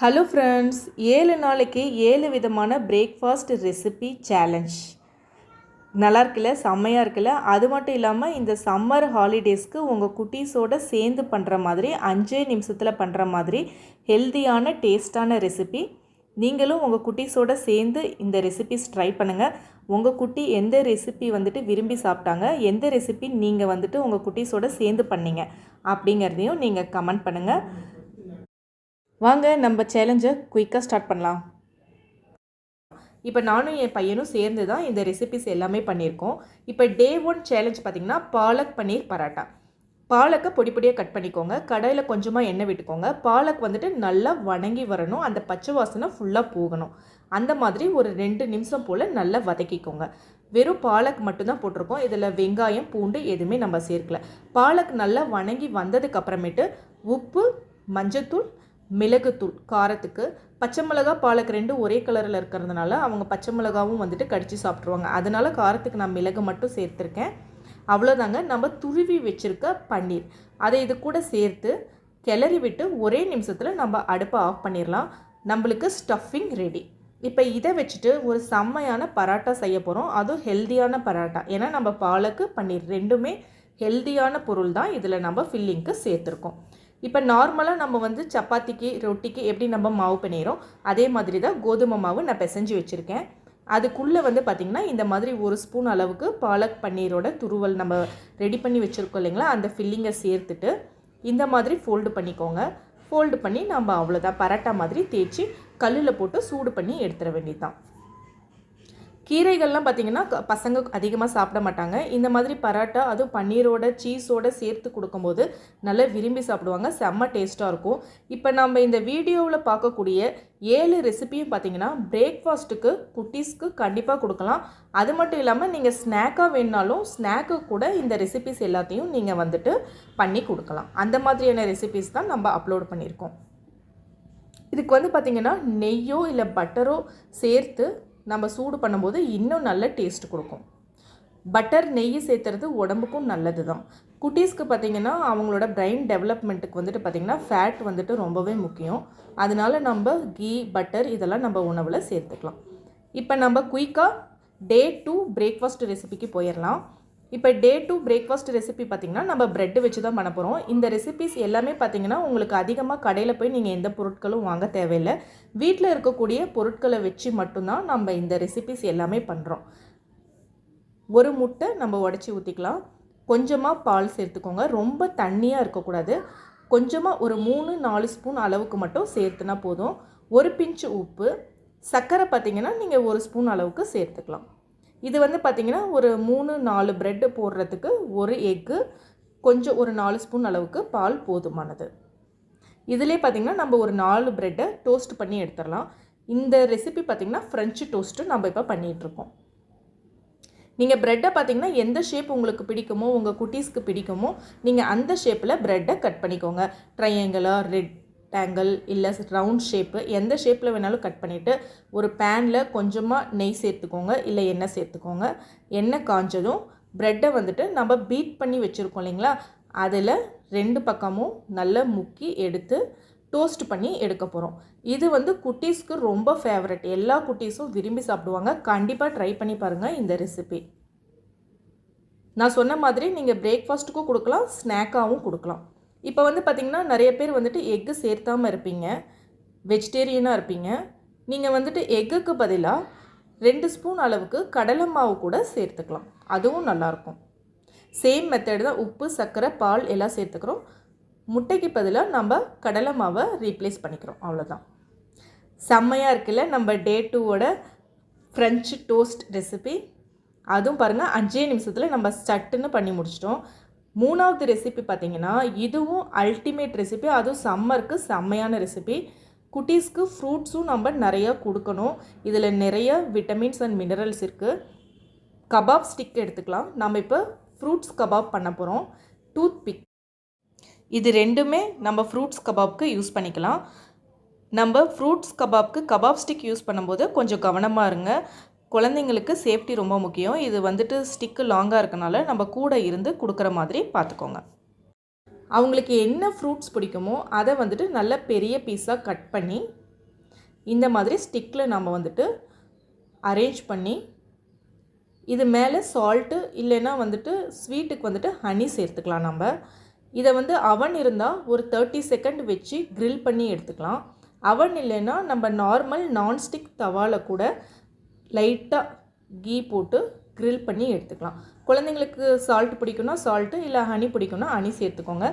Hello friends ஏழு நாளைக்கு ஏழு விதமான பிரேக்ஃபாஸ்ட் ரெசிபி சேலஞ்ச் நல்லா இருக்குல்ல? செம்மையாக இருக்குல்ல? அது மட்டும் இல்லாமல் இந்த சம்மர் ஹாலிடேஸ்க்கு உங்கள் குட்டீஸோட சேர்ந்து பண்ணுற மாதிரி அஞ்சே நிமிஷத்தில் பண்ணுற மாதிரி ஹெல்தியான டேஸ்டான ரெசிபி நீங்களும் உங்கள் குட்டீஸோட சேர்ந்து இந்த ரெசிபிஸ் ட்ரை பண்ணுங்கள் உங்கள் குட்டி எந்த ரெசிபி வந்துட்டு விரும்பி சாப்பிட்டாங்க? எந்த ரெசிபி நீங்கள் வந்துட்டு உங்கள் குட்டீஸோட சேர்ந்து பண்ணீங்க? அப்படிங்கிறதையும் நீங்கள் கமெண்ட் பண்ணுங்கள் வாங்க நம்ம சேலஞ்சை குயிக்காக ஸ்டார்ட் பண்ணலாம். இப்போ நானும் என் பையனும் சேர்ந்து தான் இந்த ரெசிபிஸ் எல்லாமே பண்ணியிருக்கோம். இப்போ டே ஒன் சேலஞ்ச் பார்த்திங்கன்னா பாலக் பன்னீர் பராட்டா. பாலக்கை பொடி பொடியாக கட் பண்ணிக்கோங்க. கடையில் கொஞ்சமாக எண்ணெய் விட்டுக்கோங்க. பாலக் வந்துட்டு நல்லா வணங்கி வரணும். அந்த பச்சை வாசனை ஃபுல்லாக போகணும். அந்த மாதிரி ஒரு ரெண்டு நிமிஷம் போல் நல்லா வதக்கிக்கோங்க. வெறும் பாலக் மட்டும்தான் போட்டிருக்கோம். இதில் வெங்காயம் பூண்டு எதுவுமே நம்ம சேர்க்கல. பாலக் நல்லா வணங்கி வந்ததுக்கப்புறமேட்டு உப்பு மஞ்சத்தூள் மிளகுத்தூள் காரத்துக்கு பச்சை மிளகா பாலக் ரெண்டும் ஒரே கலரில் இருக்கிறதுனால அவங்க பச்சை மிளகாவும் வந்துட்டு கடித்து சாப்பிட்ருவாங்க அதனால காரத்துக்கு நான் மிளகு மட்டும் சேர்த்துருக்கேன். அவ்வளோதாங்க நம்ம துருவி வச்சுருக்க பன்னீர். அதை இது கூட சேர்த்து கிளறி விட்டு ஒரே நிமிஷத்தில் நம்ம அடுப்பை ஆஃப் பண்ணிடலாம் நம்மளுக்கு ஸ்டஃபிங் ரெடி இப்போ இதை வச்சுட்டு ஒரு செம்மையான பராட்டா செய்ய போகிறோம் அதுவும் ஹெல்தியான பராட்டா. ஏன்னா நம்ம பாலக்கு பன்னீர் ரெண்டுமே ஹெல்தியான பொருள் தான் இதில் நம்ம ஃபில்லிங்க்கு சேர்த்துருக்கோம். இப்போ நார்மலாக நம்ம வந்து சப்பாத்திக்கு ரொட்டிக்கு எப்படி நம்ம மாவு பண்ணிடுறோம் அதே மாதிரி தான் கோதுமை மாவு நான் பிசைஞ்சு வச்சுருக்கேன். அதுக்குள்ளே வந்து பார்த்திங்கன்னா இந்த மாதிரி ஒரு ஸ்பூன் அளவுக்கு பாலக் பன்னீரோட துருவல் நம்ம ரெடி பண்ணி வச்சுருக்கோம் இல்லைங்களா? அந்த ஃபில்லிங்கை சேர்த்துட்டு இந்த மாதிரி ஃபோல்டு பண்ணிக்கோங்க. ஃபோல்டு பண்ணி நம்ம அவ்வளோதான் பரோட்டா மாதிரி தேய்ச்சி கல்லில் போட்டு சூடு பண்ணி எடுத்துட வேண்டியது தான் கீரைகள்லாம் பார்த்திங்கன்னா பசங்க அதிகமாக சாப்பிட மாட்டாங்க. இந்த மாதிரி பரோட்டா அதுவும் பன்னீரோட சீஸோட சேர்த்து கொடுக்கும்போது நல்லா விரும்பி சாப்பிடுவாங்க. செம்ம டேஸ்ட்டாக இருக்கும். இப்போ நம்ம இந்த வீடியோவில் பார்க்கக்கூடிய ஏழு ரெசிபியும் பார்த்திங்கன்னா பிரேக்ஃபாஸ்ட்டுக்கு குட்டீஸ்க்கு கண்டிப்பாக கொடுக்கலாம். அது மட்டும் இல்லாமல் நீங்கள் ஸ்நாக்காக வேணுனாலும் ஸ்நாக்கு கூட இந்த ரெசிபிஸ் எல்லாத்தையும் நீங்கள் வந்துட்டு பண்ணி கொடுக்கலாம். அந்த மாதிரியான ரெசிபிஸ் தான் நம்ம அப்லோட் பண்ணியிருக்கோம். இதுக்கு வந்து பார்த்திங்கன்னா நெய்யோ இல்லை பட்டரோ சேர்த்து நம்ம சூடு பண்ணும்போது இன்னும் நல்ல டேஸ்ட் கொடுக்கும். பட்டர் நெய் சேர்த்துறது உடம்புக்கும் நல்லது தான் குட்டீஸ்க்கு பார்த்திங்கன்னா அவங்களோட பிரெயின் டெவலப்மெண்ட்டுக்கு வந்துட்டு பார்த்திங்கன்னா ஃபேட் வந்துட்டு ரொம்பவே முக்கியம். அதனால நம்ம கீ பட்டர் இதெல்லாம் நம்ம உணவில் சேர்த்துக்கலாம். இப்போ நம்ம குயிக்காக டே டூ பிரேக்ஃபாஸ்ட் ரெசிபிக்கு போயிடலாம் இப்போ டே டூ பிரேக்ஃபாஸ்ட் ரெசிபி பார்த்திங்கன்னா நம்ம ப்ரெட்டு வச்சு தான் பண்ண போகிறோம் இந்த ரெசிபிஸ் எல்லாமே பார்த்திங்கன்னா உங்களுக்கு அதிகமாக கடையில் போய் நீங்கள் எந்த பொருட்களும் வாங்க தேவையில்லை. வீட்டில் இருக்கக்கூடிய பொருட்களை வச்சு மட்டும்தான் நம்ம இந்த ரெசிபிஸ் எல்லாமே பண்ணுறோம் ஒரு முட்டை நம்ம உடச்சி ஊற்றிக்கலாம் கொஞ்சமாக பால் சேர்த்துக்கோங்க. ரொம்ப தண்ணியாக இருக்கக்கூடாது. கொஞ்சமாக ஒரு மூணு நாலு ஸ்பூன் அளவுக்கு மட்டும் சேர்த்துனா போதும். ஒரு பிஞ்சு உப்பு. சர்க்கரை பார்த்திங்கன்னா நீங்கள் ஒரு ஸ்பூன் அளவுக்கு சேர்த்துக்கலாம். இது வந்து பார்த்திங்கன்னா ஒரு மூணு நாலு ப்ரெட்டு போடுறதுக்கு ஒரு எக்கு கொஞ்சம் ஒரு நாலு ஸ்பூன் அளவுக்கு பால் போதுமானது. இதிலே பார்த்திங்கன்னா நம்ம ஒரு நாலு ப்ரெட்டை டோஸ்ட் பண்ணி எடுத்துடலாம். இந்த ரெசிபி பார்த்திங்கன்னா ஃப்ரெஞ்சு டோஸ்ட்டு நம்ம இப்போ பண்ணிகிட்ருக்கோம் நீங்கள் ப்ரெட்டை பார்த்திங்கன்னா எந்த ஷேப் உங்களுக்கு பிடிக்குமோ உங்கள் குட்டீஸ்க்கு பிடிக்குமோ நீங்கள் அந்த ஷேப்பில் ப்ரெட்டை கட் பண்ணிக்கோங்க. ட்ரையாங்கிளாக ரெட் ரெக்டாங்கிள் இல்லை ரவுண்ட் ஷேப்பு எந்த ஷேப்பில் வேணாலும் கட் பண்ணிவிட்டு ஒரு பேனில் கொஞ்சமாக நெய் சேர்த்துக்கோங்க இல்லை எண்ணெய் சேர்த்துக்கோங்க. எண்ணெய் காஞ்சதும் ப்ரெட்டை வந்துட்டு நம்ம பீட் பண்ணி வச்சுருக்கோம் இல்லைங்களா? அதில் ரெண்டு பக்கமும் நல்லா முக்கி எடுத்து டோஸ்ட் பண்ணி எடுக்க போகிறோம் இது வந்து குட்டீஸ்க்கு ரொம்ப ஃபேவரட் எல்லா குட்டீஸும் விரும்பி சாப்பிடுவாங்க. கண்டிப்பாக ட்ரை பண்ணி பாருங்கள் இந்த ரெசிபி நான் சொன்ன மாதிரி நீங்கள் பிரேக்ஃபாஸ்ட்டுக்கும் கொடுக்கலாம் ஸ்நாக்காகவும் கொடுக்கலாம். இப்போ வந்து பார்த்திங்கன்னா நிறைய பேர் வந்துட்டு எக்கு சேர்த்தாமல் இருப்பீங்க. வெஜிடேரியனாக இருப்பீங்க. நீங்கள் வந்துட்டு எக்குக்கு பதிலாக ரெண்டு ஸ்பூன் அளவுக்கு கடலை மாவு கூட சேர்த்துக்கலாம். அதுவும் நல்லாயிருக்கும் சேம் மெத்தட் தான் உப்பு சர்க்கரை பால் எல்லாம் சேர்த்துக்கிறோம். முட்டைக்கு பதிலாக நம்ம கடலை மாவை ரீப்ளேஸ் பண்ணிக்கிறோம். அவ்வளோதான் செம்மையாக இருக்குல்ல நம்ம டே டூவோட ஃப்ரெஞ்சு டோஸ்ட் ரெசிபி அதுவும் பாருங்கள் அஞ்சே நிமிஷத்தில் நம்ம சட்டுன்னு பண்ணி முடிச்சிட்டோம். மூணாவது ரெசிபி பார்த்திங்கன்னா இதுவும் அல்டிமேட் ரெசிபி அதுவும் சம்மருக்கு செம்மையான ரெசிபி குட்டீஸ்க்கு ஃப்ரூட்ஸும் நம்ம நிறையா கொடுக்கணும். இதில் நிறைய விட்டமின்ஸ் அண்ட் மினரல்ஸ் இருக்குது கபாப் ஸ்டிக் எடுத்துக்கலாம். நம்ம இப்போ ஃப்ரூட்ஸ் கபாப் பண்ண போகிறோம் டூத் பிக் இது ரெண்டுமே நம்ம ஃப்ரூட்ஸ் கபாப்க்கு யூஸ் பண்ணிக்கலாம். நம்ம ஃப்ரூட்ஸ் கபாப்க்கு கபாப் ஸ்டிக் யூஸ் பண்ணும்போது கொஞ்சம் கவனமாக இருங்க. குழந்தைங்களுக்கு சேஃப்டி ரொம்ப முக்கியம். இது வந்துட்டு ஸ்டிக்கு லாங்காக இருக்கனால நம்ம கூட இருந்து கொடுக்குற மாதிரி பார்த்துக்கோங்க அவங்களுக்கு என்ன ஃப்ரூட்ஸ் பிடிக்குமோ அதை வந்துட்டு நல்ல பெரிய பீஸாக கட் பண்ணி இந்த மாதிரி ஸ்டிக்கில் நம்ம வந்துட்டு அரேஞ்ச் பண்ணி இது மேலே சால்ட்டு இல்லைன்னா வந்துட்டு ஸ்வீட்டுக்கு வந்துட்டு ஹனி சேர்த்துக்கலாம் நம்ம இதை வந்து அவன் இருந்தால் ஒரு தேர்ட்டி செகண்ட் வச்சு க்ரில் பண்ணி எடுத்துக்கலாம். அவன் இல்லைன்னா நம்ம நார்மல் நான்ஸ்டிக் தவாவில் கூட லைட்டாக கீ போட்டு க்ரில் பண்ணி எடுத்துக்கலாம். குழந்தைங்களுக்கு சால்ட் பிடிக்கும்னா சால்ட்டு இல்லை ஹனி பிடிக்கும்னா ஹனி சேர்த்துக்கோங்க.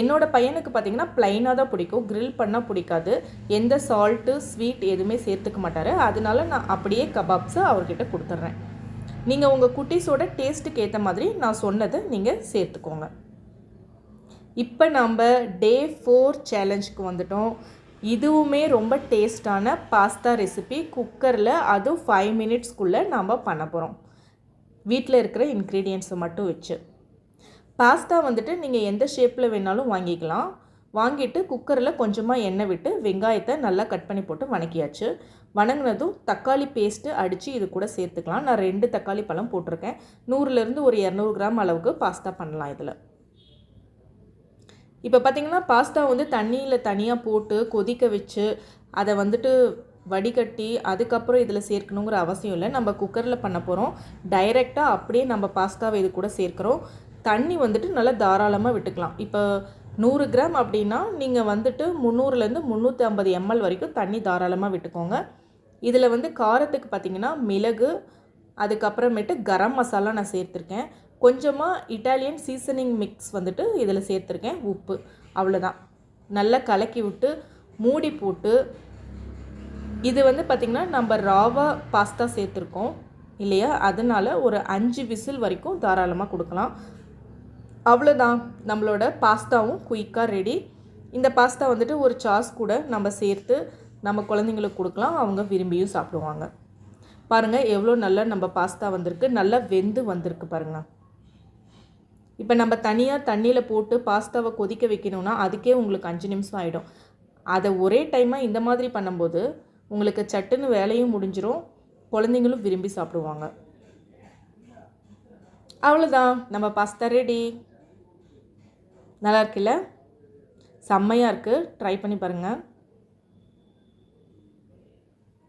என்னோடய பையனுக்கு பார்த்தீங்கன்னா ப்ளைனாக தான் பிடிக்கும். க்ரில் பண்ணால் பிடிக்காது. எந்த சால்ட்டு ஸ்வீட் எதுவுமே சேர்த்துக்க மாட்டார். அதனால நான் அப்படியே கபாப்ஸை அவர்கிட்ட கொடுத்துட்றேன். நீங்கள் உங்கள் குட்டீஸோட டேஸ்ட்டுக்கு ஏற்ற மாதிரி நான் சொன்னதை நீங்கள் சேர்த்துக்கோங்க. இப்போ நம்ம டே ஃபோர் சேலஞ்சுக்கு வந்துட்டோம். இதுவுமே ரொம்ப டேஸ்டான பாஸ்தா ரெசிபி குக்கரில் அதுவும் ஃபைவ் மினிட்ஸ்க்குள்ளே நாம் பண்ண போகிறோம் வீட்டில் இருக்கிற இன்க்ரீடியன்ஸை மட்டும் வச்சு. பாஸ்தா வந்துட்டு நீங்கள் எந்த ஷேப்பில் வேணாலும் வாங்கிக்கலாம். வாங்கிட்டு குக்கரில் கொஞ்சமாக எண்ணெய் விட்டு வெங்காயத்தை நல்லா கட் பண்ணி போட்டு வணக்கியாச்சு. வணங்கினதும் தக்காளி பேஸ்ட்டு அடித்து இது கூட சேர்த்துக்கலாம். நான் ரெண்டு தக்காளி பழம் போட்டிருக்கேன். நூறுலேருந்து ஒரு இரநூறு கிராம் அளவுக்கு பாஸ்தா பண்ணலாம் இதில். இப்போ பார்த்திங்கன்னா பாஸ்தா வந்து தண்ணியில் தனியாக போட்டு கொதிக்க வச்சு அதை வந்துட்டு வடிகட்டி அதுக்கப்புறம் இதில் சேர்க்கணுங்கிற அவசியம் இல்லை. நம்ம குக்கரில் பண்ண போகிறோம் டைரெக்டாக அப்படியே நம்ம பாஸ்தாவை இது கூட சேர்க்குறோம். தண்ணி வந்துட்டு நல்லா தாராளமாக விட்டுக்கலாம். இப்போ நூறு கிராம் அப்படின்னா நீங்கள் வந்துட்டு முந்நூறுலேருந்து முந்நூற்றி ஐம்பது எம்எல் வரைக்கும் தண்ணி தாராளமாக விட்டுக்கோங்க. இதில் வந்து காரத்துக்கு பார்த்தீங்கன்னா மிளகு அதுக்கப்புறமேட்டு கரம் மசாலா நான் சேர்த்துருக்கேன். கொஞ்சமாக இட்டாலியன் சீசனிங் மிக்ஸ் வந்துட்டு இதில் சேர்த்துருக்கேன். உப்பு. அவ்வளோதான் நல்லா கலக்கி விட்டு மூடி போட்டு இது வந்து பார்த்திங்கன்னா நம்ம ராவா பாஸ்தா சேர்த்துருக்கோம். இல்லையா? அதனால் ஒரு அஞ்சு விசில் வரைக்கும் தாராளமாக கொடுக்கலாம். அவ்வளோதான் நம்மளோட பாஸ்தாவும் குயிக்காக ரெடி இந்த பாஸ்தா வந்துட்டு ஒரு சாஸ் கூட நம்ம சேர்த்து நம்ம குழந்தைங்களுக்கு கொடுக்கலாம். அவங்க விரும்பியும் சாப்பிடுவாங்க. பாருங்கள் எவ்வளோ நல்லா நம்ம பாஸ்தா வந்திருக்கு. நல்லா வெந்து வந்திருக்கு பாருங்கள் இப்போ நம்ம தனியாக தண்ணியில் போட்டு பாஸ்தாவை கொதிக்க வைக்கணும்னா அதுக்கே உங்களுக்கு அஞ்சு நிமிஷம் ஆகிடும் அதை ஒரே டைமாக இந்த மாதிரி பண்ணும்போது உங்களுக்கு சட்டுன்னு வேலையும் முடிஞ்சிடும் குழந்தைங்களும் விரும்பி சாப்பிடுவாங்க. அவ்வளோதான் நம்ம பாஸ்தா ரெடி நல்லா இருக்குல்ல? செம்மையாக இருக்குது ட்ரை பண்ணி பாருங்கள்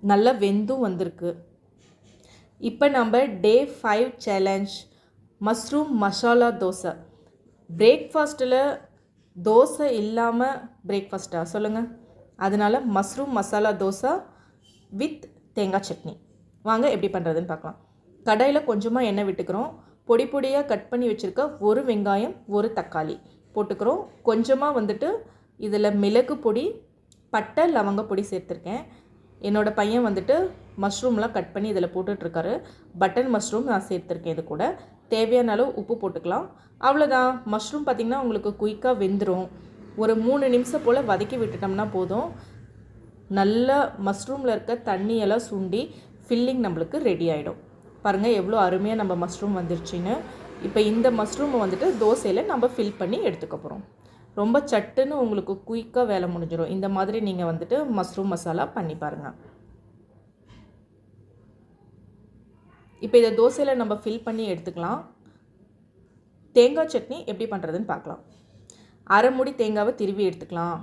நல்லா வெந்தும் வந்திருக்கு. இப்போ நம்ம day five challenge mushroom masala dosa. பிரேக்ஃபாஸ்ட்டில் dosa இல்லாமல் பிரேக்ஃபாஸ்ட்டா சொல்லுங்கள் அதனால் மஷ்ரூம் மசாலா தோசை வித் தேங்காய் சட்னி. வாங்க எப்படி பண்ணுறதுன்னு பார்க்கலாம். கடையில் கொஞ்சமாக எண்ணெய் விட்டுக்கிறோம். பொடி பொடியாக கட் பண்ணி வச்சுருக்க ஒரு வெங்காயம் ஒரு தக்காளி போட்டுக்கிறோம். கொஞ்சமாக வந்துட்டு இதில் மிளகு பொடி பட்டை லவங்க பொடி சேர்த்துருக்கேன். என்னோடய பையன் வந்துட்டு மஷ்ரூம்லாம் கட் பண்ணி இதில் போட்டுட்ருக்காரு பட்டன் மஷ்ரூம் நான் சேர்த்துருக்கேன் இது கூட. தேவையான அளவு உப்பு போட்டுக்கலாம். அவ்வளோதான் மஷ்ரூம் பார்த்திங்கன்னா உங்களுக்கு குயிக்காக வெந்துடும் ஒரு மூணு நிமிஷம் போல் வதக்கி விட்டுட்டோம்னா போதும். நல்லா மஷ்ரூமில் இருக்க தண்ணியெல்லாம் சுண்டி ஃபில்லிங் நம்மளுக்கு ரெடி ஆகிடும் பாருங்கள் எவ்வளோ அருமையாக நம்ம மஷ்ரூம் வந்துருச்சுன்னு. இப்போ இந்த மஷ்ரூமை வந்துட்டு தோசையில் நம்ம ஃபில் பண்ணி எடுத்துக்க போகிறோம் ரொம்ப சட்டுன்னு உங்களுக்கு குயிக்காக வேலை முடிஞ்சிடும் இந்த மாதிரி நீங்கள் வந்துட்டு மஷ்ரூம் மசாலா பண்ணி பாருங்கள் இப்போ இதை தோசையில் நம்ம ஃபில் பண்ணி எடுத்துக்கலாம். தேங்காய் சட்னி எப்படி பண்ணுறதுன்னு பார்க்கலாம். அரை மூடி தேங்காவை திருவி எடுத்துக்கலாம்.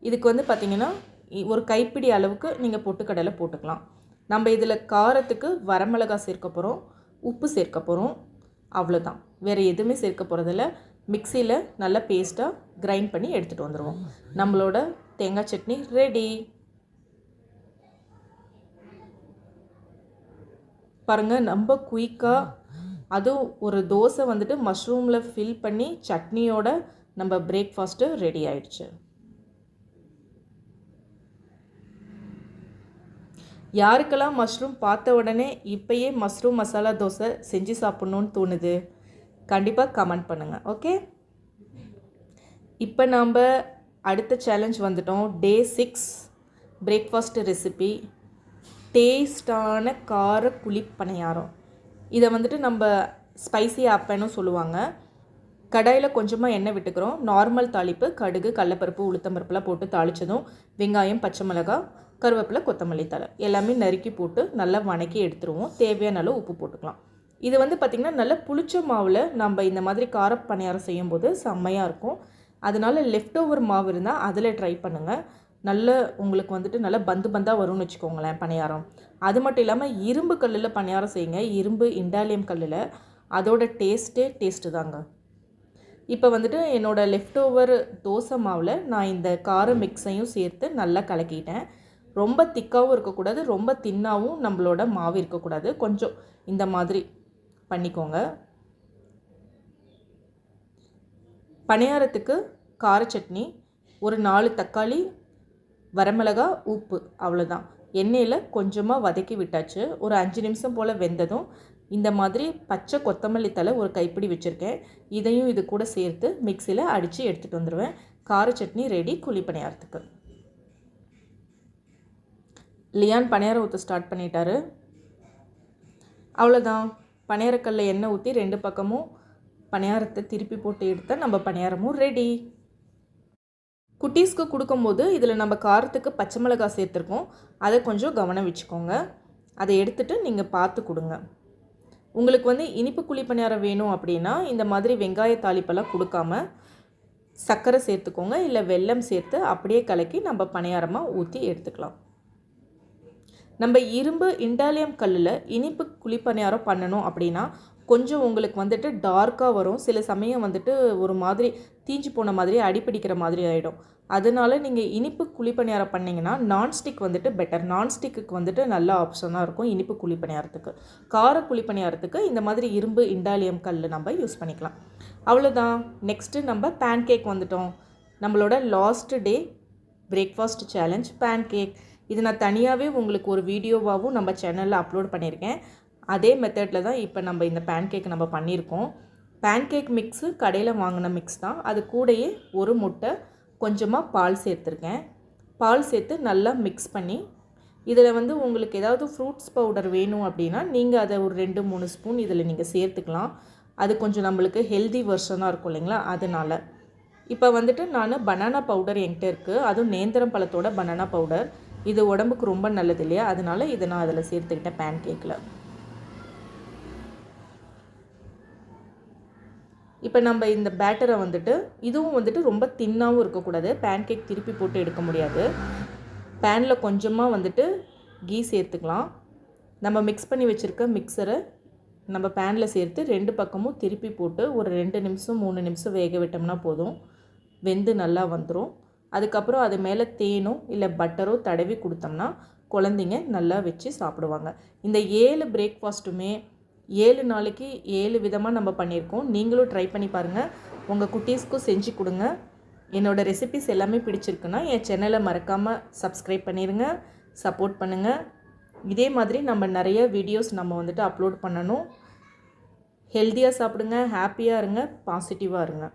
இதுக்கு வந்து பார்த்திங்கன்னா இ- ஒரு கைப்பிடி அளவுக்கு நீங்கள் பொட்டுக்கடலை போட்டுக்கலாம். நம்ம இதில் காரத்துக்கு வரமிளகாய் சேர்க்க போகிறோம் உப்பு சேர்க்க போகிறோம் அவ்வளோதான் வேறு எதுவுமே சேர்க்க போகிறதில்ல மிக்சியில் நல்லா பேஸ்ட்டாக கிரைண்ட் பண்ணி எடுத்துகிட்டு வந்துடுவோம் நம்மளோட தேங்காய் சட்னி ரெடி பாருங்கள் நம்ம குயிக்காக அதுவும் ஒரு தோசை வந்துட்டு மஷ்ரூமில் ஃபில் பண்ணி சட்னியோட நம்ம பிரேக்ஃபாஸ்ட்டு ரெடி ஆயிடுச்சு. யாருக்கெல்லாம் மஷ்ரூம் பார்த்த உடனே இப்பயே மஷ்ரூம் மசாலா தோசை செஞ்சு சாப்பிட்ணுன்னு தோணுது கண்டிப்பாக கமெண்ட் பண்ணுங்கள் ஓகே இப்போ நாம் அடுத்த சேலஞ்ச் வந்துட்டோம் டே சிக்ஸ் பிரேக்ஃபாஸ்ட் ரெசிபி டேஸ்டான கார குழிப் பணியாரம் இதை வந்துட்டு நம்ம ஸ்பைசி ஆப்பன்னு சொல்லுவாங்க. கடாயில் கொஞ்சமாக எண்ணெய் விட்டுக்கிறோம். நார்மல் தாளிப்பு கடுகு கடலப்பருப்பு உளுத்தம்பருப்புலாம் போட்டு தாளிச்சதும் வெங்காயம் பச்சை மிளகாய் கருவேப்பிலை கொத்தமல்லி தழை எல்லாமே நறுக்கி போட்டு நல்லா வணக்கி எடுத்துருவோம். தேவையான அளவு உப்பு போட்டுக்கலாம். இது வந்து பார்த்திங்கன்னா நல்ல புளிச்ச மாவில் நம்ம இந்த மாதிரி கார பணியாரம் செய்யும்போது செம்மையாக இருக்கும். அதனால லெஃப்ட் ஓவர் மாவு இருந்தால் அதில் ட்ரை பண்ணுங்கள் நல்ல உங்களுக்கு வந்துட்டு நல்ல பந்து பந்தாக வரும்னு வச்சுக்கோங்களேன் பணியாரம். அது மட்டும் இல்லாமல் இரும்பு கல்லில் பணியாரம் செய்யுங்க. இரும்பு இண்டாலியம் கல்லில். அதோட டேஸ்ட்டே டேஸ்ட்டு தாங்க. இப்போ வந்துட்டு என்னோடய லெஃப்ட் ஓவர் தோசை மாவில் நான் இந்த கார மிக்ஸையும் சேர்த்து நல்லா கலக்கிட்டேன். ரொம்ப திக்காகவும் இருக்கக்கூடாது ரொம்ப தின்னாகவும் நம்மளோட மாவு இருக்கக்கூடாது. கொஞ்சம் இந்த மாதிரி பண்ணிக்கோங்க. பணியாரத்துக்கு கார சட்னி ஒரு நாலு தக்காளி வரமிளகா உப்பு அவ்வளோதான் எண்ணெயில் கொஞ்சமாக வதக்கி விட்டாச்சு. ஒரு அஞ்சு நிமிஷம் போல் வெந்ததும் இந்த மாதிரி பச்சை கொத்தமல்லி தலை ஒரு கைப்பிடி வச்சுருக்கேன். இதையும் இது கூட சேர்த்து மிக்சியில் அடித்து எடுத்துகிட்டு வந்துடுவேன் கார சட்னி ரெடி குழி பணியாரத்துக்கு. லியான் பணியாரம் ஊற்ற ஸ்டார்ட் பண்ணிட்டாரு. அவ்வளோதான் பணியாரக்கல்ல எண்ணெய் ஊற்றி ரெண்டு பக்கமும் பணியாரத்தை திருப்பி போட்டு எடுத்தால் நம்ம பணியாரமும் ரெடி குட்டீஸ்க்கு கொடுக்கும்போது இதில் நம்ம காரத்துக்கு பச்சை மிளகாய் சேர்த்துருக்கோம். அதை கொஞ்சம் கவனம் வச்சுக்கோங்க. அதை எடுத்துகிட்டு நீங்கள் பார்த்து கொடுங்க. உங்களுக்கு வந்து இனிப்பு குழி பணியாரம் வேணும் அப்படின்னா இந்த மாதிரி வெங்காய தாளிப்பெல்லாம் கொடுக்காம சர்க்கரை சேர்த்துக்கோங்க. இல்லை வெல்லம் சேர்த்து அப்படியே கலக்கி நம்ம பணியாரமாக ஊற்றி எடுத்துக்கலாம். நம்ம இரும்பு இண்டாலியம் கல்லில் இனிப்பு குழிப்பணியாரம் பண்ணணும் அப்படின்னா கொஞ்சம் உங்களுக்கு வந்துட்டு டார்க்காக வரும். சில சமயம் வந்துட்டு ஒரு மாதிரி தீஞ்சு போன மாதிரி அடிப்பிடிக்கிற மாதிரி ஆகிடும் அதனால நீங்கள் இனிப்பு குழிப்பணியாரம் பண்ணிங்கன்னா நான்ஸ்டிக் வந்துட்டு பெட்டர் நான்ஸ்டிக்கு வந்துட்டு நல்ல ஆப்ஷனாக இருக்கும் இனிப்பு குழிப்பணியாரத்துக்கு. கார குழிப்பணியாரத்துக்கு இந்த மாதிரி இரும்பு இண்டாலியம் கல் நம்ம யூஸ் பண்ணிக்கலாம். அவ்வளோதான் நெக்ஸ்ட்டு நம்ம பேன் கேக் வந்துட்டோம். நம்மளோட last day breakfast challenge pancake இது நான் தனியாகவே உங்களுக்கு ஒரு வீடியோவாகவும் நம்ம சேனலில் அப்லோட் பண்ணியிருக்கேன். அதே மெத்தடில் தான் இப்போ நம்ம இந்த பேன் கேக் நம்ம பண்ணியிருக்கோம். பேன் கேக் மிக்ஸு கடையில் வாங்கின மிக்ஸ் தான். அது கூடயே ஒரு முட்டை கொஞ்சமாக பால் சேர்த்துருக்கேன். பால் சேர்த்து நல்லா மிக்ஸ் பண்ணி இதில் வந்து உங்களுக்கு ஏதாவது ஃப்ரூட்ஸ் பவுடர் வேணும் அப்படின்னா நீங்கள் அதை ஒரு ரெண்டு மூணு ஸ்பூன் இதில் நீங்கள் சேர்த்துக்கலாம். அது கொஞ்சம் நம்மளுக்கு ஹெல்தி வெர்ஷனாக இருக்கும் இல்லைங்களா? அதனால். இப்போ வந்துட்டு நான் பனானா பவுடர் என்கிட்ட இருக்குது அதுவும் நேந்திரம் பழத்தோட பனானா பவுடர் இது உடம்புக்கு ரொம்ப நல்லது இல்லையா? அதனால இதை நான் அதில் சேர்த்துக்கிட்டேன் பேன் கேக்கில் இப்போ நம்ம இந்த பேட்டரை வந்துட்டு இதுவும் வந்துட்டு ரொம்ப தின்னாகவும் இருக்கக்கூடாது. பேன் கேக் திருப்பி போட்டு எடுக்க முடியாது. பேனில் கொஞ்சமாக வந்துட்டு கீ சேர்த்துக்கலாம். நம்ம மிக்ஸ் பண்ணி வச்சுருக்க மிக்சரை நம்ம பேனில் சேர்த்து ரெண்டு பக்கமும் திருப்பி போட்டு ஒரு ரெண்டு நிமிஷம் மூணு நிமிஷம் வேக விட்டோம்னா போதும். வெந்து நல்லா வந்துடும் அதுக்கப்புறம் அது மேலே தேனோ இல்லை பட்டரோ தடவி கொடுத்தோம்னா குழந்தைங்க நல்லா வச்சு சாப்பிடுவாங்க. இந்த ஏழு பிரேக்ஃபாஸ்ட்டுமே ஏழு நாளைக்கு ஏழு விதமாக நம்ம பண்ணியிருக்கோம். நீங்களும் ட்ரை பண்ணி பாருங்கள் உங்கள் குட்டீஸ்க்கும் செஞ்சு கொடுங்க. என்னோடய ரெசிபிஸ் எல்லாமே பிடிச்சிருக்குன்னா என் சேனலை மறக்காமல் சப்ஸ்கிரைப் பண்ணிடுங்க சப்போர்ட் பண்ணுங்கள் இதே மாதிரி நம்ம நிறைய வீடியோஸ் நம்ம வந்துட்டு அப்லோட் பண்ணணும். ஹெல்த்தியாக சாப்பிடுங்க ஹாப்பியாக இருங்க பாசிட்டிவாக இருங்க.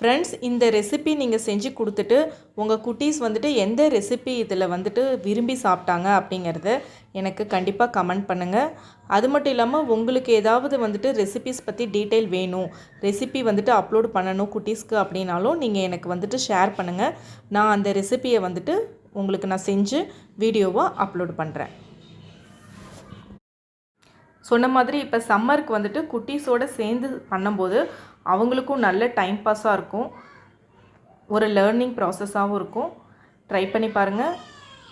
ஃப்ரெண்ட்ஸ் இந்த ரெசிபி நீங்கள் செஞ்சு கொடுத்துட்டு உங்கள் குட்டீஸ் வந்துட்டு எந்த ரெசிபி இதில் வந்துட்டு விரும்பி சாப்பிட்டாங்க அப்படிங்கிறத எனக்கு கண்டிப்பாக கமெண்ட் பண்ணுங்கள் அது மட்டும் இல்லாமல் உங்களுக்கு ஏதாவது வந்துட்டு ரெசிபிஸ் பற்றி டீட்டெயில் வேணும் ரெசிபி வந்துட்டு அப்லோட் பண்ணணும் குட்டீஸ்க்கு அப்படின்னாலும் நீங்கள் எனக்கு வந்துட்டு ஷேர் பண்ணுங்கள் நான் அந்த ரெசிபியை வந்துட்டு உங்களுக்கு நான் செஞ்சு வீடியோவாக அப்லோட் பண்ணுறேன் சொன்ன மாதிரி இப்போ சம்மருக்கு வந்துட்டு குட்டீஸோடு சேர்ந்து பண்ணும்போது அவங்களுக்கும் நல்ல டைம் பாஸாக இருக்கும். ஒரு லேர்னிங் ப்ராசஸாகவும் இருக்கும். ட்ரை பண்ணி பாருங்கள்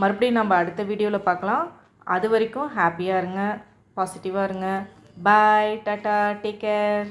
மறுபடியும் நம்ம அடுத்த வீடியோவில் பார்க்கலாம். அது வரைக்கும் ஹாப்பியாக இருங்க. பாசிட்டிவாக இருங்க. பாய் டாட்டா டேக் கேர்